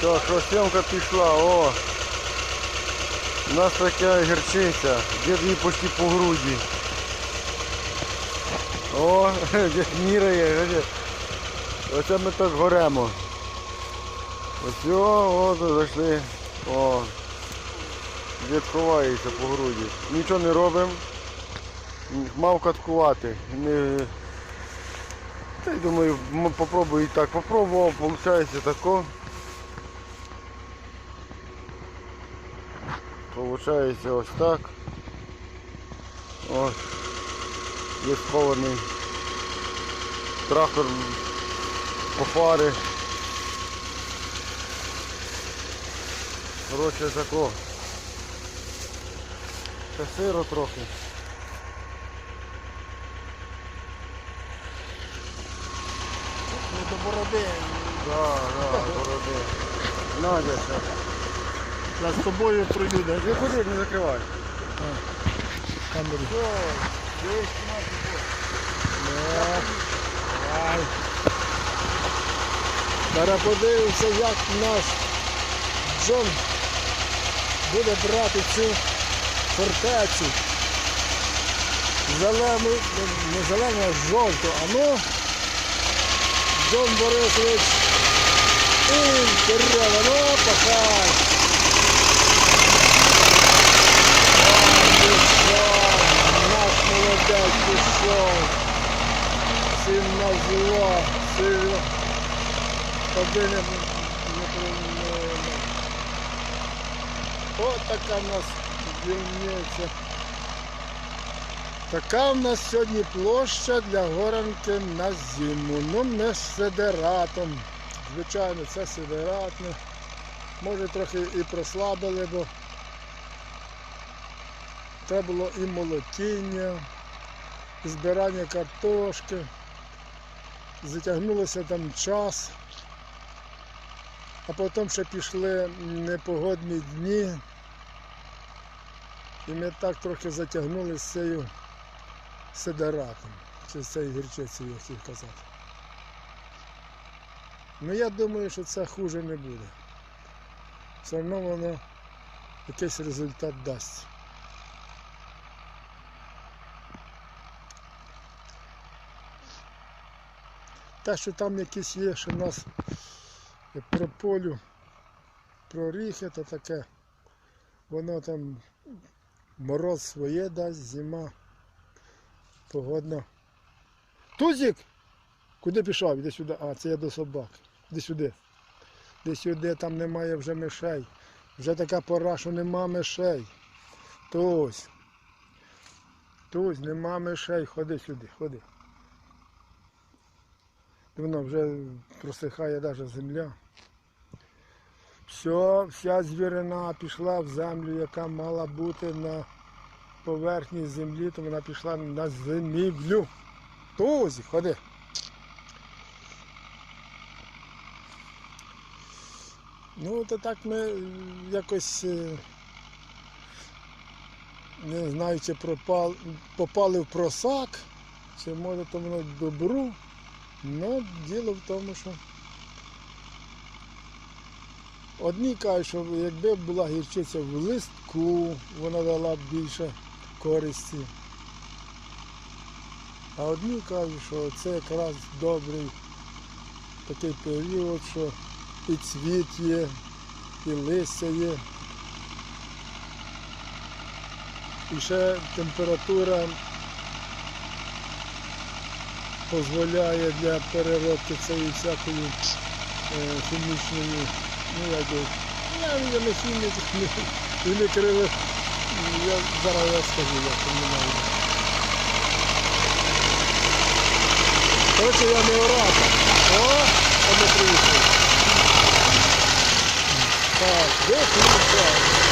Що сьомка пішла, о. У нас така гірчиця. Дід її почти по груді. О, дід міряє. Оце ми так горемо. Ось о, о, зайшли. О. Дід ховається по груді. Нічого не робимо. Мав каткувати. Не... Та й думаю, м- попробую і так. Попробував, виходить тако. Получається ось так. Ось. Є схований трактор по фари. Коротше тако. Ще сиро трохи. До бороди. Да, да, бороди. Надя. Я з тобою пройду, де Не ходи, не закривай. камеру. Все, десь Давай. Зараз подивимося, як наш Джон буде брати цю фортецю. Зелену, не зелену, а жовту. А ну, Джон Борисович. І вперед, ну, пахай. Пішов, наш молодець пішов. Син на зло, сильно. Тобі не, не, не, така в нас дільниця. Така в нас сьогодні площа для горанки на зиму. Ну, ми з сидератом. Звичайно, це сидератне. Може трохи і прослабили, бо Треба було і молотіння, і збирання картошки. Затягнулося там час. А потім ще пішли непогодні дні. І ми так трохи затягнули з цією сидератом, чи з цією гірчицею, я хотів казати. Ну я думаю, що це хуже не буде. Все одно воно якийсь результат дасть. Те, що там якісь є, що в нас про полю, про оріхи, то таке. Воно там мороз своє дасть, зима. Погодна. Тузик! Куди пішов? Іди сюди. А, це я до собак. Іди сюди. Іди сюди, там немає вже мишей. Вже така пора, що нема мишей. Тусь. Тусь, нема мишей. Ходи сюди, ходи. Воно вже просихає навіть земля. Все, вся звірина пішла в землю, яка мала бути на поверхні землі, то вона пішла на зимівлю. Тузі, ходи. Ну, то так ми якось е, не знаю, чи пропал, попали в просак, чи може то воно добру. Ну, діло в тому, що одні кажуть, що якби була гірчиця в листку, вона дала б більше користі. А одні кажуть, що це якраз добрий такий період, що і цвіт є, і листя є. І ще температура дозволяє для переробки цієї всякої е, хімічної, ну як його, я, я не хімік, не, не криво, я зараз я скажу, як це не знаю. Коротше, я не оратор. О, а ми приїхали. Так, де ключа?